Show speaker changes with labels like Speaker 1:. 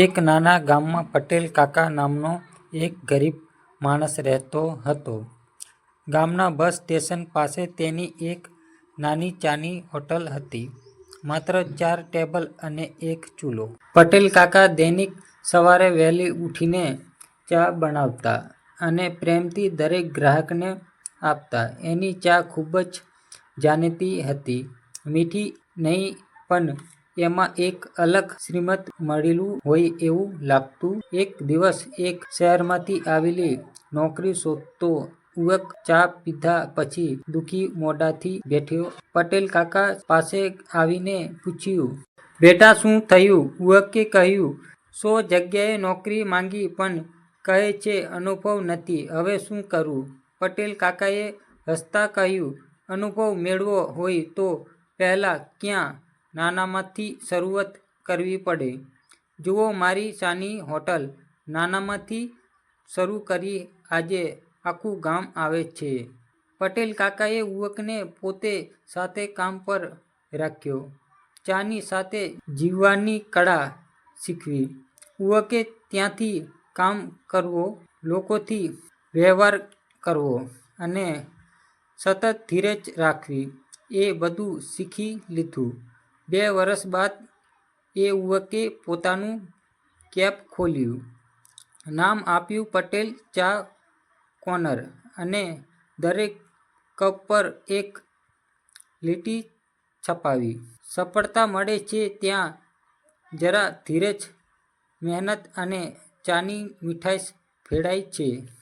Speaker 1: એક નાના ગામમાં પટેલ કાકા નામનો એક ગરીબ માણસ રહેતો હતો. ગામના બસ સ્ટેશન પાસે તેની એક નાની ચાની હોટલ હતી. માત્ર ચાર ટેબલ અને એક ચૂલો. પટેલ કાકા દૈનિક સવારે વહેલી ઊઠીને ચા બનાવતા અને પ્રેમથી દરેક ગ્રાહકને આપતા. એની ચા ખૂબ જ જાણીતી હતી. મીઠી નહીં, પણ એમાં એક અલગ શ્રીમત મળેલું હોય એવું લાગતું. એક દિવસ એક શહેરમાંથી આવેલી નોકરી શોધતો યુવક ચા પીધા પછી દુ:ખી મોઢાથી બેઠ્યો પટેલ કાકા પાસે આવીને પૂછ્યું. "બેટા શું થયું? " યુવકે કહ્યું, "સો જગ્યાએ નોકરી માંગી પણ કહે છે અનુભવ નથી હવે શું કરું? " પટેલ કાકાએ હસતા કહ્યું, "અનુભવ મેળવો હોય તો પહેલાં ક્યાં નાનામાંથી શરૂઆત કરવી પડે. જુઓ મારી ચાની હોટલ. નાનામાંથી શરૂ કરી આજે આખું ગામ આવે છે. " પટેલ કાકાએ યુવકને પોતે સાથે કામ પર રાખ્યો. ચાની સાથે જીવવાની કળા શીખવી. યુવકે ત્યાંથી કામ કરવો, લોકોથી વ્યવહાર કરવો અને સતત ધીરજ રાખવી એ બધું શીખી લીધું. બે વર્ષ બાદ એ યુવકે પોતાનું કેપ ખોલ્યું. નામ આપ્યું પટેલ ચા કોર્નર અને દરેક કપ પર એક લીટી છપાવી. સફળતા મળે છે ત્યાં જરા ધીરજ, મહેનત અને ચાની મીઠાશ ફેળાય છે.